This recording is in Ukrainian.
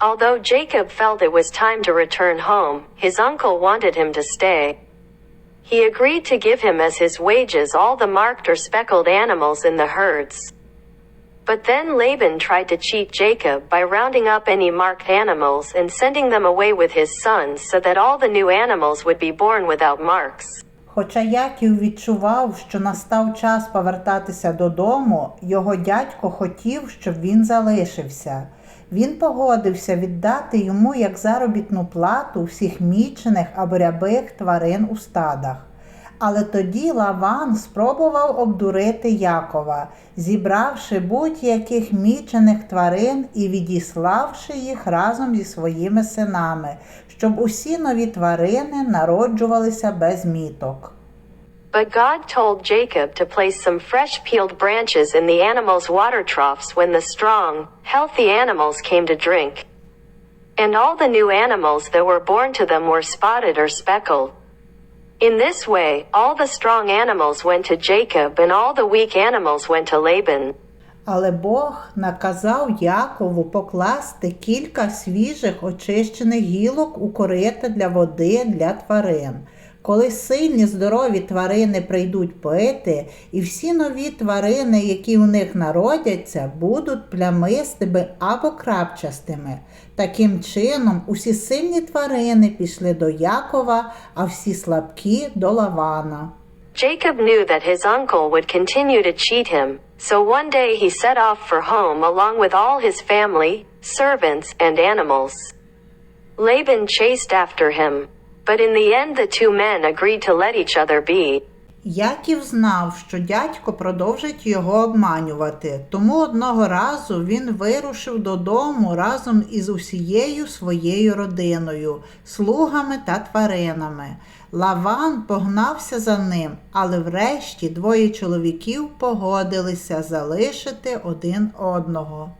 Although Jacob felt it was time to return home, his uncle wanted him to stay. He agreed to give him as his wages all the marked or speckled animals in the herds. But then Laban tried to cheat Jacob by rounding up any marked animals and sending them away with his sons so that all the new animals would be born without marks. Хоча Яків відчував, що настав час повертатися додому, його дядько хотів, щоб він залишився. Він погодився віддати йому як заробітну плату всіх мічених або рябих тварин у стадах. Але тоді Лаван спробував обдурити Якова, зібравши будь-яких мічених тварин і відіславши їх разом зі своїми синами, щоб усі нові тварини народжувалися без міток. But God told Jacob to place some fresh peeled branches in the animals' water troughs when the strong, healthy animals came to drink. And all the new animals that were born to them were spotted or speckled. In this way, all the strong animals went to Jacob and all the weak animals went to Laban. Але Бог наказав Якову покласти кілька свіжих очищених гілок у корита для води для тварин. Коли сильні здорові тварини прийдуть пити, і всі нові тварини, які у них народяться, будуть плямистими або крапчастими. Таким чином, усі сильні тварини пішли до Якова, а всі слабкі до Лавана. Jacob knew that his uncle would continue to cheat him, so one day he set off for home along with all his family, servants, and animals. Laban chased after him, but in the end the two men agreed to let each other be. Яків знав, що дядько продовжить його обманювати, тому одного разу він вирушив додому разом із усією своєю родиною, слугами та тваринами. Лаван погнався за ним, але врешті двоє чоловіків погодилися залишити один одного.